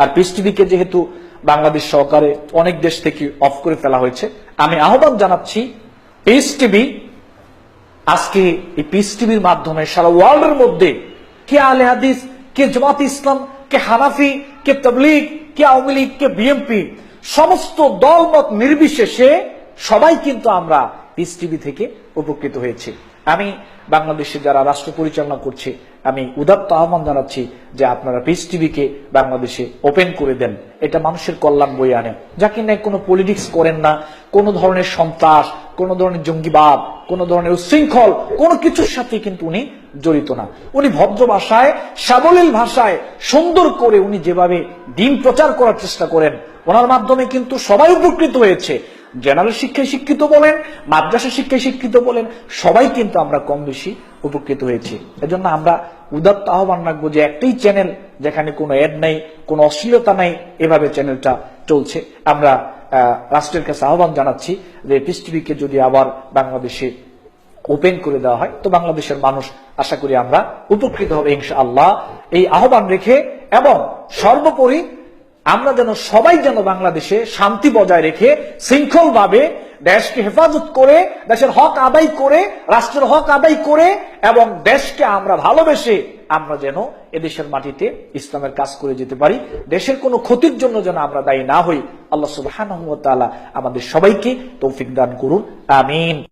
আর piece টিভিকে যেহেতু বাংলাদেশ সহকারে অনেক দেশ থেকে অফ করে ফেলা হয়েছে, আমি আহ্বান জানাচ্ছি পিস টিভি আজকে এই পিস টিভির মাধ্যমে সারা ওয়ার্ল্ডের মধ্যে কে আলে হাদিস, কে জামাত ইসলাম, কে হানাফি, কে তবলিগ, কে আওয়ামী লীগ, কে বিএনপি সমস্ত দলমত নির্বিশেষে সবাই কিন্তু আমরা পিস টিভি থেকে উপকৃত হয়েছি। আমি বাংলাদেশে যারা রাষ্ট্র পরিচালনা করছে, আমি উদাত্ত আহ্বান জানাচ্ছি যে আপনারা পিস টিভিকে বাংলাদেশে ওপেন করে দেন। এটা মানুষের কল্যাণ বই আনে। যাকে নিয়ে কোনো পলিটিক্স করেন না, কোনো ধরনের সন্ত্রাস, কোনো ধরনের জঙ্গিবাদ, কোনো ধরনের উশৃঙ্খল কোনো কিছুর সাথে কিন্তু উনি জড়িত না। উনি ভদ্র ভাষায়, সাবলীল ভাষায়, সুন্দর করে উনি যেভাবে দিন প্রচার করার চেষ্টা করেন, ওনার মাধ্যমে কিন্তু সবাই উপকৃত হয়েছে। জেনারেল শিক্ষায় শিক্ষিত বলেন, মাদ্রাসা শিক্ষায় শিক্ষিত বলেন, সবাই কিন্তু আমরা কম বেশি উপকৃত হয়েছি। এজন্য আমরা উদাত্ত আহ্বান রাখব যে একটাই চ্যানেল যেখানে কোনো অ্যাড নাই, কোনো অশ্লীলতা নাই, এভাবে চ্যানেলটা চলছে। আমরা রাষ্ট্রের কাছে আহ্বান জানাচ্ছি যে পিস টিভিকে যদি আবার বাংলাদেশে ওপেন করে দেওয়া হয়, তো বাংলাদেশের মানুষ আশা করি আমরা উপকৃত হবে ইনশাআল্লাহ। এই আহ্বান রেখে এবং সর্বোপরি আমরা যেন সবাই যেন বাংলাদেশে শান্তি বজায় রেখে শৃঙ্খল ভাবে দেশকে হেফাজত করে, দেশের হক আদায় করে, রাষ্ট্রের হক আদায় করে এবং দেশকে আমরা ভালোবেসে আমরা যেন এদেশের মাটিতে ইসলামের কাজ করে যেতে পারি। দেশের কোনো ক্ষতির জন্য যেন আমরা দায়ী না হই। আল্লাহ তাআলা আমাদের সবাইকে তৌফিক দান করুন। আমিন।